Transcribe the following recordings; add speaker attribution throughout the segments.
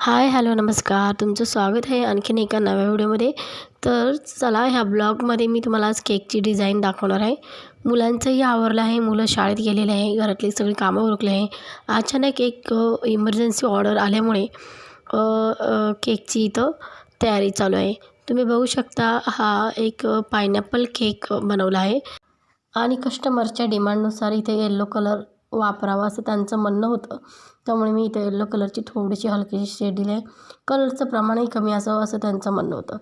Speaker 1: Hi hello नमस्कार. तुमचं स्वागत आहे आणखीन एका नव्या व्हिडिओमध्ये. तर चला ह्या ब्लॉगमध्ये मी तुम्हाला आज केकची डिझाईन दाखवणार आहे. मुलांचंही आवरलं आहे. मुलं शाळेत गेलेले आहे. घरातली सगळी कामं उरकले आहे. अचानक एक इमर्जन्सी ऑर्डर आल्यामुळे केकची इथं तयारी चालू आहे. तुम्ही बघू शकता हा एक पायनॅपल केक बनवला आहे. आणि कस्टमरच्या डिमांडनुसार इथे येल्लो कलर वापरावा असं त्यांचं म्हणणं होतं. त्यामुळे मी इथे येल्लो कलरची थोडीशी हलकीशी शेड दिली आहे. कलरचं प्रमाणही कमी असावं असं त्यांचं म्हणणं होतं.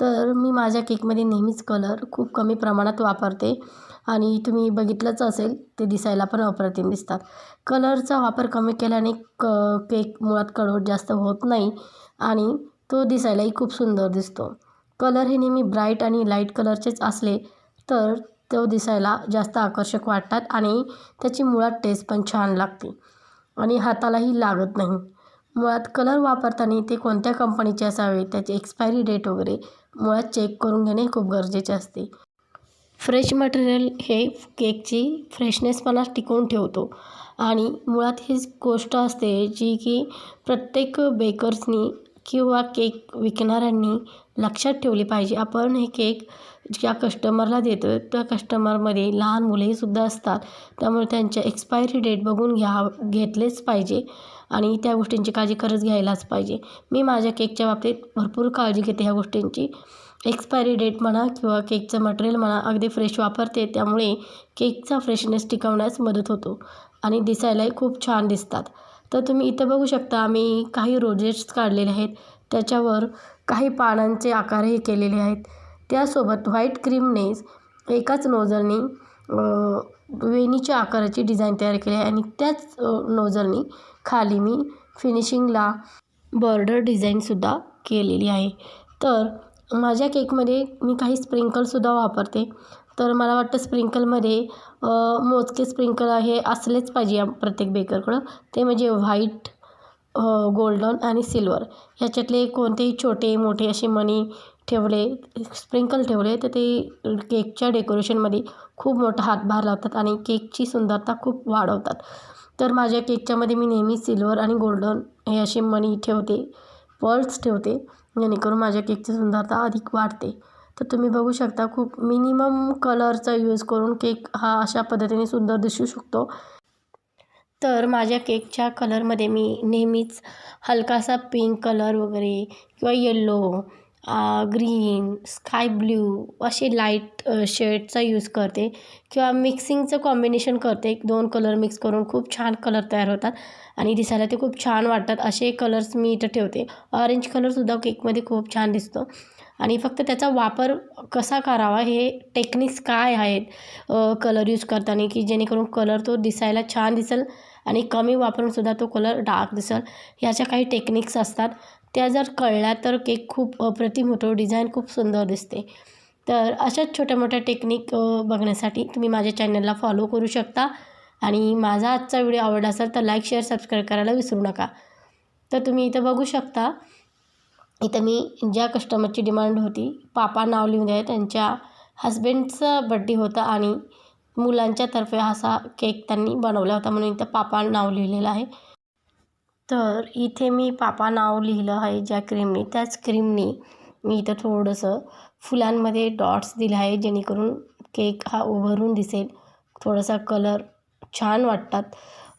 Speaker 1: तर मी माझ्या केकमध्ये नेहमीच कलर खूप कमी प्रमाणात वापरते. आणि तुम्ही बघितलंच असेल ते दिसायला पण अप्रतिम दिसतात. कलरचा वापर कमी केल्याने क केक मुळात कडवट जास्त होत नाही आणि तो दिसायलाही खूप सुंदर दिसतो. कलर हे नेहमी ब्राईट आणि लाइट कलरचेच असले तर तो दिसायला जास्त आकर्षक वाटतात आणि त्याची मुळात टेस्ट पण छान लागते. आणि हातालाही लागत नाही. मुळात कलर वापरताना ते कोणत्या कंपनीचे असावे त्याची एक्सपायरी डेट वगैरे मुळात चेक करून घेणे खूप गरजेचे असते. फ्रेश मटेरियल हे केकची फ्रेशनेसपणा टिकवून ठेवतो. आणि मुळात हीच गोष्ट असते जी की प्रत्येक बेकर्सनी किंवा केक विकणाऱ्यांनी लक्षात ठेवली पाहिजे. आपण हे केक ज्या कस्टमरला देतो त्या कस्टमरमध्ये लहान मुलेसुद्धा असतात. त्यामुळे त्यांच्या एक्सपायरी डेट बघून घ्या घेतलेच पाहिजे आणि त्या गोष्टींची काळजी खरंच घ्यायलाच पाहिजे. मी माझ्या केकच्या बाबतीत भरपूर काळजी घेते ह्या गोष्टींची. एक्सपायरी डेट म्हणा किंवा केकचं मटेरियल म्हणा अगदी फ्रेश वापरते त्यामुळे केकचा फ्रेशनेस टिकवण्यास मदत होतो आणि दिसायलाही खूप छान दिसतात. तर तुम्ही इथं बघू शकता आम्ही काही रोजेट्स काढलेले आहेत. त्याच्यावर काही पानांचे आकारही केलेले आहेत. त्यासोबत व्हाईट क्रीमने एकाच नोझलनी वेणीच्या आकाराची डिझाईन तयार केली आहे आणि त्याच नोझलनी खाली मी फिनिशिंगला बॉर्डर डिझाईनसुद्धा केलेली आहे. तर माझ्या केकमध्ये मी काही स्प्रिंकलसुद्धा वापरते. तर मला वाटतं स्प्रिंकलमध्ये मोजके स्प्रिंकल हे असलेच पाहिजे या प्रत्येक बेकरकडं. ते म्हणजे व्हाईट गोल्डन आणि सिल्वर. ह्याच्यातले कोणतेही छोटे मोठे असे मनी ठेवले स्प्रिंकल ठेवले तर ते केकच्या डेकोरेशनमध्ये खूप मोठा हातभार लावतात आणि केकची सुंदरता खूप वाढवतात. तर माझ्या केकच्यामध्ये मी नेहमी सिल्वर आणि गोल्डन हे असे मणी ठेवते पर्ल्स ठेवते जेणेकरून माझ्या केकची सुंदरता अधिक वाढते. तर तुम्ही बघू शकता खूप मिनिमम कलरचा यूज करून केक हा अशा पद्धतीने सुंदर दिसू शकतो. तर माझ्या केकच्या कलरमध्ये मी नेहमीच हलकासा पिंक कलर वगैरे किंवा येल्लो ग्रीन स्काय ब्ल्यू असे लाइट शेडचा यूज करते. किंवा मिक्सिंगचं कॉम्बिनेशन करते. दोन कलर मिक्स करून खूप छान कलर तयार होतात. आणि दिसायला ते खूप छान वाटतात. असे कलर्स मी इथं ठेवते. ऑरेंज कलरसुद्धा केकमध्ये खूप छान दिसतो. आणि फक्त त्याचा वापर कसा करावा? हे टेक्निक्स काय आहेत? कलर यूज करताना की जेणेकरून कलर तो दिसायला छान दिसेल आणि कमी वापरूनसुद्धा तो कलर डार्क दिसेल. ह्याच्या काही टेक्निक्स असतात. त्या जर कळल्या तर केक खूप अप्रतिम होतो डिझाईन खूप सुंदर दिसते. तर अशाच छोट्या मोठ्या टेक्निक बघण्यासाठी तुम्ही माझ्या चॅनलला फॉलो करू शकता. आणि माझा आजचा व्हिडिओ आवडला असेल तर लाईक शेअर सबस्क्राईब करायला विसरू नका. तर तुम्ही इथं बघू शकता. इथं मी ज्या कस्टमरची डिमांड होती पापा नाव लिहून द्या त्यांच्या हस्बंडचा बड्डे होता आणि मुलांच्यातर्फे असा केक त्यांनी बनवला होता म्हणून इथं पापा नाव लिहिलेलं आहे. तर इथे मी पापा नाव लिहिलं आहे ज्या क्रीमनी त्याच क्रीमनी मी इथं थोडंसं फुलांमध्ये डॉट्स दिले आहे जेणेकरून केक हा उभरून दिसेल. थोडासा कलर छान वाटतात.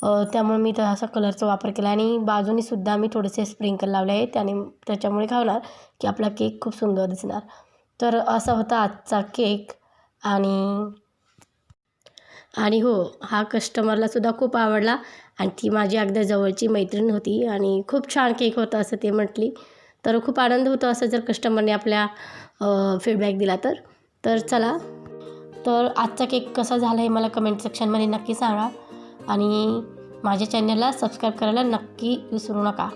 Speaker 1: त्यामुळे मी तर असा कलरचा वापर केला आणि बाजूनीसुद्धा मी थोडेसे स्प्रिंकल लावले आहे त्याने त्याच्यामुळे काय होणार की आपला केक खूप सुंदर दिसणार. तर असा होता आजचा केक आणि आणि हो हा कस्टमरलासुद्धा खूप आवडला आणि ती माझी अगदी जवळची मैत्रीण होती आणि खूप छान केक होता असं ते म्हटली. तर खूप आनंद होतो असं जर कस्टमरने आपल्या फीडबॅक दिला तर. तर चला. तर आजचा केक कसा झाला हे मला कमेंट सेक्शनमध्ये नक्की सांगा. आणि माझ्या चॅनलला सबस्क्राईब करायला नक्की विसरू नका.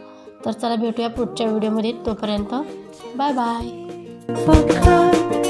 Speaker 1: तर चला भेटूया पुढच्या व्हिडिओमध्ये. तोपर्यंत बाय बाय.